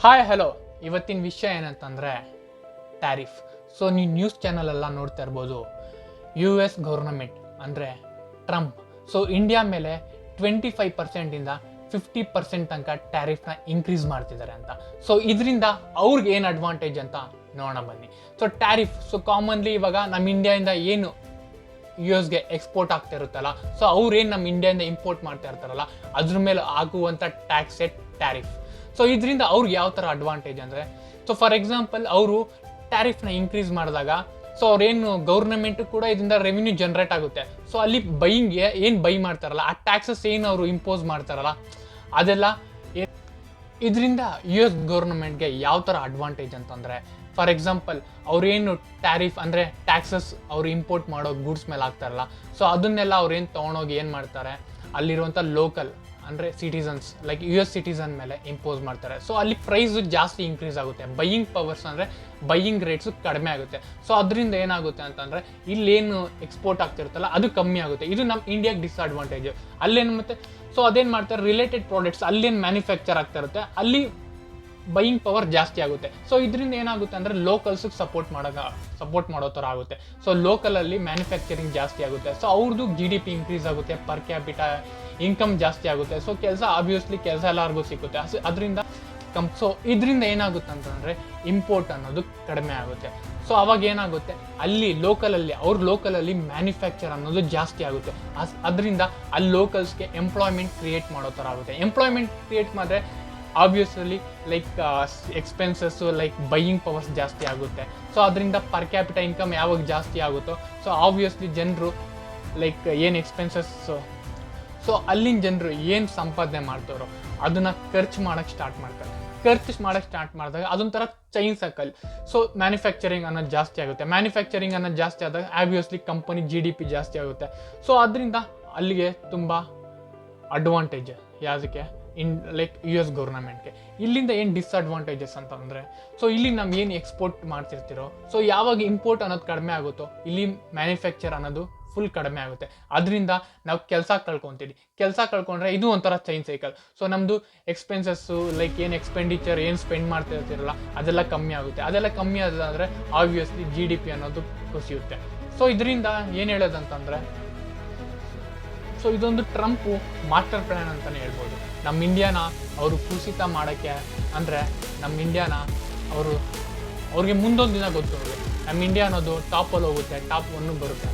Hi hello ಇವತ್ತಿನ ವಿಷಯ ಏನಂತಂದರೆ ಟ್ಯಾರಿಫ್ ಸೊ ನೀವು ನ್ಯೂಸ್ ಚಾನಲೆಲ್ಲ ನೋಡ್ತಾ ಇರ್ಬೋದು. ಯು ಎಸ್ ಗೌರ್ನಮೆಂಟ್ ಅಂದರೆ ಟ್ರಂಪ್ ಸೊ ಇಂಡಿಯಾ ಮೇಲೆ ಟ್ವೆಂಟಿ ಫೈವ್ ಪರ್ಸೆಂಟಿಂದ ಫಿಫ್ಟಿ ಪರ್ಸೆಂಟ್ ತನಕ ಟ್ಯಾರಿಫ್ನ ಇನ್ಕ್ರೀಸ್ ಮಾಡ್ತಿದ್ದಾರೆ ಅಂತ. ಸೊ ಇದರಿಂದ ಅವ್ರಿಗೆ ಏನು ಅಡ್ವಾಂಟೇಜ್ ಅಂತ ನೋಡೋಣ ಬನ್ನಿ. ಸೊ ಟ್ಯಾರಿಫ್ ಸೊ ಕಾಮನ್ಲಿ ಇವಾಗ ನಮ್ಮ ಇಂಡಿಯಾದಿಂದ ಏನು ಯು ಎಸ್ಗೆ ಎಕ್ಸ್ಪೋರ್ಟ್ ಆಗ್ತಾ ಇರುತ್ತಲ್ಲ ಸೊ ಅವ್ರೇನು ನಮ್ಮ ಇಂಡಿಯಾದಿಂದ ಇಂಪೋರ್ಟ್ ಮಾಡ್ತಾ ಇರ್ತಾರಲ್ಲ, ಅದ್ರ ಮೇಲೆ ಆಗುವಂಥ ಟ್ಯಾಕ್ಸ್ ಟ್ಯಾರಿಫ್ ಸೊ ಇದರಿಂದ ಅವ್ರಿಗೆ ಯಾವ ಥರ ಅಡ್ವಾಂಟೇಜ್ ಅಂದರೆ ಸೊ ಫಾರ್ ಎಕ್ಸಾಂಪಲ್ ಅವರು ಟ್ಯಾರಿಫ್ನ ಇನ್ಕ್ರೀಸ್ ಮಾಡಿದಾಗ ಸೊ ಅವ್ರೇನು ಗೌರ್ನಮೆಂಟ್ ಕೂಡ ಇದರಿಂದ ರೆವಿನ್ಯೂ ಜನ್ರೇಟ್ ಆಗುತ್ತೆ. ಸೊ ಅಲ್ಲಿ ಬೈಯಿಂಗ್ಗೆ ಏನು ಬೈ ಮಾಡ್ತಾರಲ್ಲ, ಆ ಟ್ಯಾಕ್ಸಸ್ ಏನು ಅವರು ಇಂಪೋಸ್ ಮಾಡ್ತಾರಲ್ಲ, ಅದೆಲ್ಲ ಇದರಿಂದ ಯು ಎಸ್ ಗೌರ್ನಮೆಂಟ್ಗೆ ಯಾವ ಥರ ಅಡ್ವಾಂಟೇಜ್ ಅಂತಂದರೆ ಫಾರ್ ಎಕ್ಸಾಂಪಲ್ ಅವರೇನು ಟ್ಯಾರಿಫ್ ಅಂದರೆ ಟ್ಯಾಕ್ಸಸ್ ಅವರು ಇಂಪೋರ್ಟ್ ಮಾಡೋ ಗೂಡ್ಸ್ ಮೇಲೆ ಹಾಕ್ತಾರಲ್ಲ ಸೊ ಅದನ್ನೆಲ್ಲ ಅವ್ರೇನು ತೊಗೊಂಡೋಗಿ ಏನು ಮಾಡ್ತಾರೆ ಅಲ್ಲಿರುವಂಥ ಲೋಕಲ್ ಅಂದರೆ citizens like U S citizen ಮೇಲೆ ಇಂಪೋಸ್ ಮಾಡ್ತಾರೆ. ಸೊ ಅಲ್ಲಿ ಪ್ರೈಸ್ ಜಾಸ್ತಿ ಇನ್ಕ್ರೀಸ್ ಆಗುತ್ತೆ. ಬೈಯಿಂಗ್ ಪವರ್ಸ್ ಅಂದರೆ ಬೈಯಿಂಗ್ ರೇಟ್ಸು ಕಡಿಮೆ ಆಗುತ್ತೆ. ಸೊ ಅದರಿಂದ ಏನಾಗುತ್ತೆ ಅಂತಂದರೆ ಇಲ್ಲೇನು ಎಕ್ಸ್ಪೋರ್ಟ್ ಆಗ್ತಿರುತ್ತಲ್ಲ, ಅದು ಕಮ್ಮಿ ಆಗುತ್ತೆ. ಇದು ನಮ್ಮ ಇಂಡಿಯಾಗೆ ಡಿಸ್ಅಡ್ವಾಂಟೇಜ್ ಅಲ್ಲೇನು ಮತ್ತೆ ಸೊ ಅದೇನು ಮಾಡ್ತಾರೆ ರಿಲೇಟೆಡ್ ಪ್ರಾಡಕ್ಟ್ಸ್ ಅಲ್ಲೇನು ಮ್ಯಾನುಫ್ಯಾಕ್ಚರ್ ಆಗ್ತಿರುತ್ತೆ, ಅಲ್ಲಿ ಬೈಯಿಂಗ್ ಪವರ್ ಜಾಸ್ತಿ ಆಗುತ್ತೆ. ಸೊ ಇದರಿಂದ ಏನಾಗುತ್ತೆ ಅಂದರೆ ಲೋಕಲ್ಸಿಗೆ ಸಪೋರ್ಟ್ ಮಾಡೋದ ಸಪೋರ್ಟ್ ಮಾಡೋ ಥರ ಆಗುತ್ತೆ. ಸೊ ಲೋಕಲಲ್ಲಿ ಮ್ಯಾನುಫ್ಯಾಕ್ಚರಿಂಗ್ ಜಾಸ್ತಿ ಆಗುತ್ತೆ. ಸೊ ಅವ್ರದ್ದು ಜಿ ಡಿ ಪಿ ಇನ್ಕ್ರೀಸ್ ಆಗುತ್ತೆ ಪರ್ ಕ್ಯಾಪಿಟ ಇನ್ಕಮ್ ಜಾಸ್ತಿ ಆಗುತ್ತೆ. ಸೊ ಕೆಲಸ ಆಬ್ವಿಯಸ್ಲಿ ಕೆಲಸ ಎಲ್ಲರಿಗೂ ಸಿಗುತ್ತೆ. ಅದರಿಂದ ಕಮ್ ಸೊ ಇದರಿಂದ ಏನಾಗುತ್ತೆ ಅಂತಂದರೆ ಇಂಪೋರ್ಟ್ ಅನ್ನೋದು ಕಡಿಮೆ ಆಗುತ್ತೆ. ಸೊ ಅವಾಗ ಏನಾಗುತ್ತೆ? ಅಲ್ಲಿ ಲೋಕಲಲ್ಲಿ ಅವ್ರ ಲೋಕಲಲ್ಲಿ ಮ್ಯಾನುಫ್ಯಾಕ್ಚರ್ ಅನ್ನೋದು ಜಾಸ್ತಿ ಆಗುತ್ತೆ. ಅದರಿಂದ ಅಲ್ಲಿ ಲೋಕಲ್ಸ್ಗೆ ಎಂಪ್ಲಾಯ್ಮೆಂಟ್ ಕ್ರಿಯೇಟ್ ಮಾಡೋ ಥರ ಆಗುತ್ತೆ. ಎಂಪ್ಲಾಯ್ಮೆಂಟ್ ಕ್ರಿಯೇಟ್ ಮಾಡಿದ್ರೆ obviously like expenses like buying powers ಜಾಸ್ತಿ ಆಗುತ್ತೆ. ಸೊ ಅದರಿಂದ ಪರ್ ಕ್ಯಾಪಿಟ ಇನ್ಕಮ್ ಯಾವಾಗ ಜಾಸ್ತಿ ಆಗುತ್ತೋ ಸೊ ಆಬ್ವಿಯಸ್ಲಿ ಜನರು ಲೈಕ್ ಏನು ಎಕ್ಸ್ಪೆನ್ಸಸ್ಸು ಸೊ ಅಲ್ಲಿನ ಜನರು ಏನು ಸಂಪಾದನೆ ಮಾಡ್ತಾರೋ, ಅದನ್ನು ಖರ್ಚು ಮಾಡೋಕ್ಕೆ ಸ್ಟಾರ್ಟ್ ಮಾಡ್ತಾರೆ. ಖರ್ಚು ಮಾಡೋಕ್ಕೆ ಸ್ಟಾರ್ಟ್ ಮಾಡಿದಾಗ ಅದೊಂಥರ ಚೈನ್ ಸರ್ಕಲ್ ಸೊ ಮ್ಯಾನುಫ್ಯಾಕ್ಚರಿಂಗ್ ಅನ್ನೋದು ಜಾಸ್ತಿ ಆಗುತ್ತೆ. ಮ್ಯಾನುಫ್ಯಾಕ್ಚರಿಂಗ್ ಅನ್ನೋದು ಜಾಸ್ತಿ ಆದಾಗ obviously company G D P ಜಾಸ್ತಿ ಆಗುತ್ತೆ. ಸೊ ಅದರಿಂದ ಅಲ್ಲಿಗೆ ತುಂಬ ಅಡ್ವಾಂಟೇಜ್ ಯಾವುದಕ್ಕೆ? ಇನ್ ಲೈಕ್ ಯು ಎಸ್ ಗೌರ್ನಮೆಂಟ್ಗೆ ಇಲ್ಲಿಂದ ಏನು ಡಿಸ್ಅಡ್ವಾಂಟೇಜಸ್ ಅಂತಂದರೆ ಸೊ ಇಲ್ಲಿ ನಾವು ಏನು ಎಕ್ಸ್ಪೋರ್ಟ್ ಮಾಡ್ತಿರ್ತಿರೋ ಸೊ ಯಾವಾಗ ಇಂಪೋರ್ಟ್ ಅನ್ನೋದು ಕಡಿಮೆ ಆಗುತ್ತೋ, ಇಲ್ಲಿ ಮ್ಯಾನುಫ್ಯಾಕ್ಚರ್ ಅನ್ನೋದು ಫುಲ್ ಕಡಿಮೆ ಆಗುತ್ತೆ. ಅದರಿಂದ ನಾವು ಕೆಲಸ ಕಳ್ಕೊತೀವಿ. ಕೆಲಸ ಕಳ್ಕೊಂಡ್ರೆ ಇದು ಒಂಥರ ಚೈನ್ ಸೈಕಲ್ ಸೊ ನಮ್ಮದು ಎಕ್ಸ್ಪೆನ್ಸಸ್ಸು ಲೈಕ್ ಏನು ಎಕ್ಸ್ಪೆಂಡಿಚರ್ ಏನು ಸ್ಪೆಂಡ್ ಮಾಡ್ತಿರ್ತಿರಲ್ಲ, ಅದೆಲ್ಲ ಕಮ್ಮಿ ಆಗುತ್ತೆ. ಅದೆಲ್ಲ ಕಮ್ಮಿ ಆದ್ರೆ ಆಬ್ವಿಯಸ್ಲಿ ಜಿ ಡಿ ಪಿ ಅನ್ನೋದು ಕುಸಿಯುತ್ತೆ. ಸೊ ಇದರಿಂದ ಏನು ಹೇಳೋದಂತಂದರೆ ಸೊ ಇದೊಂದು ಟ್ರಂಪು ಮಾಸ್ಟರ್ ಪ್ಲ್ಯಾನ್ ಅಂತಲೇ ಹೇಳ್ಬೋದು. ನಮ್ಮ ಇಂಡಿಯಾನ ಅವರು ಕುಸಿತ ಮಾಡೋಕ್ಕೆ ಅಂದರೆ ನಮ್ಮ ಇಂಡಿಯಾನ ಅವರು, ಅವ್ರಿಗೆ ಮುಂದೊಂದು ದಿನ ಗೊತ್ತು. ನಮ್ಮ ಇಂಡಿಯಾ ಅನ್ನೋದು ಟಾಪಲ್ಲಿ ಹೋಗುತ್ತೆ ಟಾಪ್ ಒನ್ನು ಬರುತ್ತೆ.